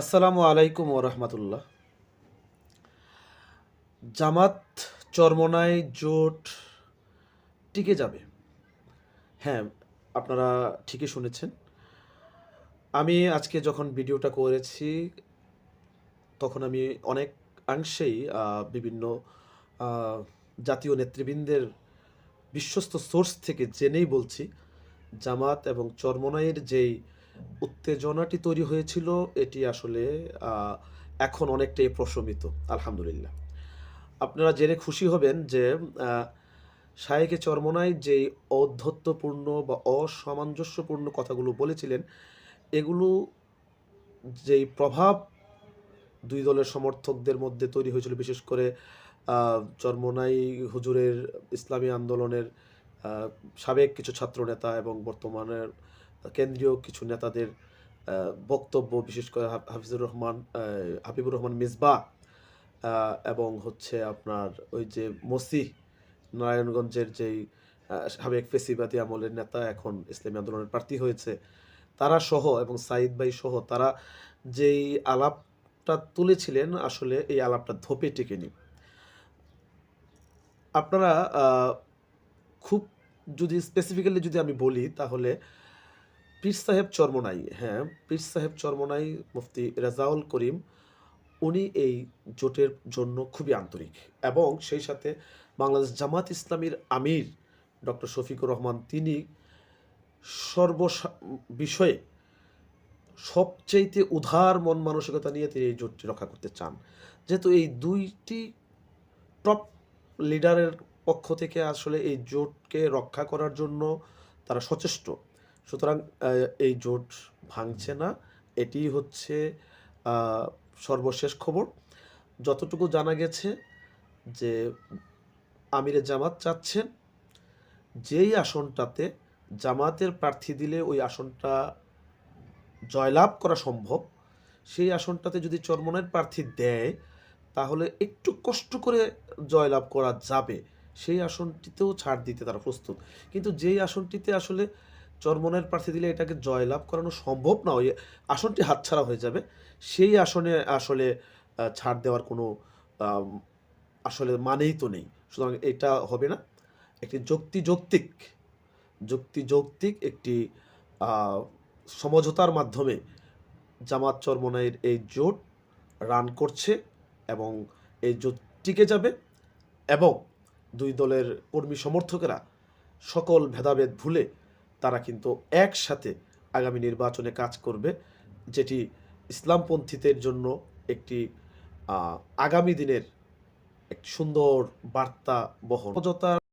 আসসালামু আলাইকুম ওরহমতুল্লাহ জামাত চরমনায় জোট টিকে যাবে। হ্যাঁ আপনারা ঠিকই শুনেছেন। আমি আজকে যখন ভিডিওটা করেছি, তখন আমি অনেক অংশেই বিভিন্ন জাতীয় নেতৃবৃন্দের বিশ্বস্ত সোর্স থেকে জেনেই বলছি, জামাত এবং চরমনাইয়ের যেই উত্তেজনাটি তৈরি হয়েছিল, এটি আসলে এখন অনেকটাই প্রশমিত, আলহামদুলিল্লাহ। আপনারা জেনে খুশি হবেন যে শায়েকে চরমনাই যেই ঔদ্ধত্যপূর্ণ বা অসামঞ্জস্যপূর্ণ কথাগুলো বলেছিলেন, এগুলো যেই প্রভাব দুই দলের সমর্থকদের মধ্যে তৈরি হয়েছিল, বিশেষ করে চরমনাই হুজুরের ইসলামী আন্দোলনের সাবেক কিছু ছাত্রনেতা এবং বর্তমানের কেন্দ্রীয় কিছু নেতাদের বক্তব্য, বিশেষ করে হাফিজুর রহমান হাবিবুর রহমান মিসবা এবং হচ্ছে আপনার ওই যে মসিহ নারায়ণগঞ্জের যেই সাবেক ফেসিবাদী আমলের নেতা এখন ইসলামী আন্দোলনের প্রার্থী হয়েছে, তারা সহ এবং সাইদ ভাই সহ তারা যেই আলাপটা তুলেছিলেন আসলে এই আলাপটা ধোপে টেকেনি। আপনারা খুব যদি স্পেসিফিক্যালি যদি আমি বলি তাহলে পীর সাহেব চরমনাই হ্যাঁ পীর সাহেব চরমনাই মুফতি রাজাউল করিম, উনি এই জোটের জন্য খুবই আন্তরিক এবং সেই সাথে বাংলাদেশ জামাত ইসলামীর আমির ডক্টর শফিকুর রহমান, তিনি সর্ব বিষয়ে সবচেয়েতে উদার মন মানসিকতা নিয়ে তিনি এই জোটটি রক্ষা করতে চান। যেহেতু এই দুইটি টপ লিডারের পক্ষ থেকে আসলে এই জোটকে রক্ষা করার জন্য তারা সচেষ্ট সুতরাং এই জোট ভাঙছে না। এটি হচ্ছে সর্বশেষ খবর। যতটুকু জানা গেছে যে আমিরে জামাত চাচ্ছেন, যেই আসনটাতে জামাতের প্রার্থী দিলে ওই আসনটা জয়লাভ করা সম্ভব, সেই আসনটাতে যদি চরমনের প্রার্থী দেয়, তাহলে একটু কষ্ট করে জয়লাভ করা যাবে। সেই আসনটিতেও ছাড় দিতে তারা প্রস্তুত। কিন্তু যেই আসনটিতে আসলে চরমনের প্রার্থী দিলে এটাকে জয়লাভ করানো সম্ভব না, ওই আসনটি হাতছাড়া হয়ে যাবে। সেই আসনে আসলে ছাড় দেওয়ার কোনো আসলে মানেই তো নেই। সুতরাং এটা হবে না। একটি যুক্তি যৌক্তিক যুক্তি যৌক্তিক একটি সমঝোতার মাধ্যমে জামাত চরমনাইয়ের এই জোট রান করছে এবং এই জোট টিকে যাবে এবং দুই দলের কর্মী সমর্থকেরা সকল ভেদাভেদ ভুলে তারা কিন্তু একসাথে আগামী নির্বাচনে কাজ করবে, যেটি ইসলামপন্থীদের জন্য একটি আগামী দিনের একটি সুন্দর বার্তা বহন